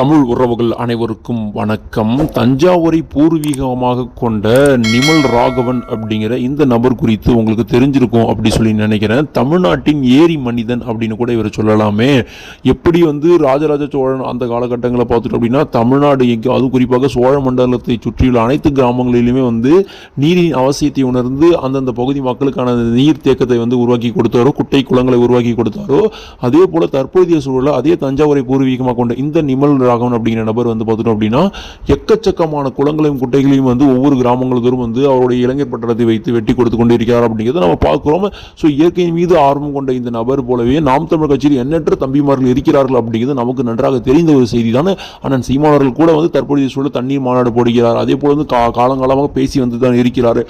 தமிழ் உறவுகள் அனைவருக்கும் வணக்கம். தஞ்சாவூரை பூர்வீகமாக கொண்ட நிமல் ராகவன் அப்படிங்கிற இந்த நபர் குறித்து உங்களுக்கு தெரிஞ்சிருக்கும் அப்படி சொல்லி நினைக்கிறேன். தமிழ்நாட்டின் ஏரி மனிதன் அப்படின்னு கூட இவர் சொல்லலாமே. எப்படி வந்து ராஜராஜ சோழன் அந்த காலகட்டங்களை பார்த்துட்டோம் அப்படின்னா தமிழ்நாடு எங்கே அதுவும் குறிப்பாக சோழ மண்டலத்தை சுற்றியுள்ள அனைத்து கிராமங்களிலுமே வந்து நீரின் அவசியத்தை உணர்ந்து அந்தந்த பகுதி மக்களுக்கான நீர் தேக்கத்தை வந்து உருவாக்கி கொடுத்தாரோ குட்டை குளங்களை உருவாக்கி கொடுத்தாரோ அதே போல தற்போதைய சூழலில் அதே தஞ்சாவூரை பூர்வீகமாக கொண்ட இந்த நிமல் ராகவன் அப்படிங்கிற நபர் வந்து பார்த்துட்டோம் அப்படின்னா எக்கச்சக்கமான குளங்களையும் குட்டைகளையும் வந்து ஒவ்வொரு கிராமங்களுக்கும் வந்து அவருடைய இளைஞர் பட்டணத்தை வைத்து வெட்டி கொடுத்து கொண்டு இருக்கிறார் அப்படிங்கிறத நம்ம பார்க்குறோம். ஸோ இயற்கையின் மீது ஆர்வம் கொண்ட இந்த நபர் போலவே நாம் தமிழ் கட்சியில் எண்ணற்ற தம்பிமார்கள் இருக்கிறார்கள் அப்படிங்கிறது நமக்கு நன்றாக தெரிந்த ஒரு செய்தி தானே அண்ணன் சீமானவர்கள் கூட வந்து தற்போதைய சூழல் தண்ணீர் மாநாடு போடுகிறார். அதே போல வந்து கா காலங்காலமாக பேசி வந்து தான் இருக்கிறார்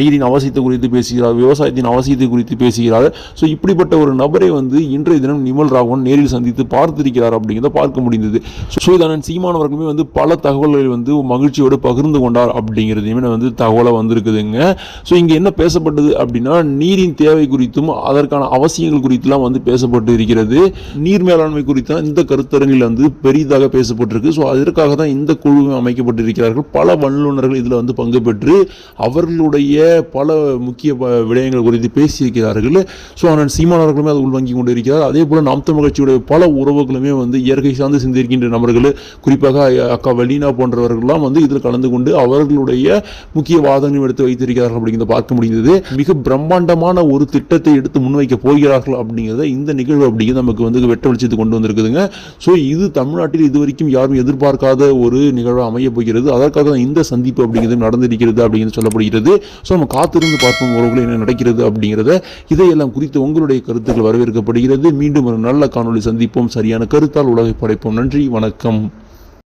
நீரின் அவசியத்தை குறித்து பேசுகிறார் விவசாயத்தின் அவசியத்தை குறித்து பேசுகிறார். ஸோ இப்படிப்பட்ட ஒரு நபரை வந்து இன்றைய தினம் நிமல் ராகவன் நேரில் சந்தித்து பார்த்திருக்கிறார் அப்படிங்கிறத பார்க்க முடிந்தது. ஸோ சீமான் அவர்களுமே வந்து பல தகவல்களை வந்து மகிழ்ச்சியோடு பகிர்ந்து கொண்டார் அப்படிங்கிறதையுமே வந்து தகவலாக வந்திருக்குதுங்க. ஸோ இங்கே என்ன பேசப்பட்டது அப்படின்னா நீரின் தேவை குறித்தும் அதற்கான அவசியங்கள் குறித்துலாம் வந்து பேசப்பட்டு இருக்கிறது. நீர் மேலாண்மை குறித்த இந்த கருத்தரங்கில் வந்து பெரிதாக பேசப்பட்டிருக்கு. ஸோ அதற்காக தான் இந்த குழு அமைக்கப்பட்டிருக்கிறார்கள். பல வல்லுநர்கள் இதில் வந்து பங்கு பெற்று அவர்களுடைய பல முக்கிய ப- விடயங்கள் குறித்து பேசியிருக்கிறார்கள். ஸோ ஆனால் சீமானவர்களுமே அது உள்வாங்கி கொண்டு இருக்கிறார் அதே போல் நாம் தமிழ் கட்சியுடைய பல உறவுகளுமே வந்து இயற்கை சார்ந்து சிந்திருக்கின்றன நபர்கள் குறிப்பாக அக்கா வலீனா போன்றவர்கள்லாம் வந்து இதில் கலந்து கொண்டு அவர்களுடைய முக்கிய வாதங்களையும் எடுத்து வைத்திருக்கிறார்கள் அப்படிங்கிறத பார்க்க முடிந்தது. மிக பிரம்மாண்டமான ஒரு திட்டத்தை எடுத்து முன்வைக்க போகிறார்கள் அப்படிங்கிறத இந்த நிகழ்வு அப்படிங்கிறது நமக்கு வந்து வெட்ட வெளிச்சத்து கொண்டு வந்திருக்குதுங்க. ஸோ இது தமிழ்நாட்டில் இதுவரைக்கும் யாரும் எதிர்பார்க்காத ஒரு நிகழ்வு அமைய போகிறது. அதற்காக தான் இந்த சந்திப்பு அப்படிங்கிறது நடந்திருக்கிறது அப்படிங்கிறது சொல்லப்படுகிறது. ஸோ நம்ம காத்திருந்து பார்ப்போம் உறவுகள் என்ன நடக்கிறது அப்படிங்கிறத. இதையெல்லாம் குறித்து உங்களுடைய கருத்துக்கள் வரவேற்கப்படுகிறது. மீண்டும் ஒரு நல்ல காணொளி சந்திப்போம். சரியான கருத்தால் உலகை படைப்போம். நன்றி வணக்கம்.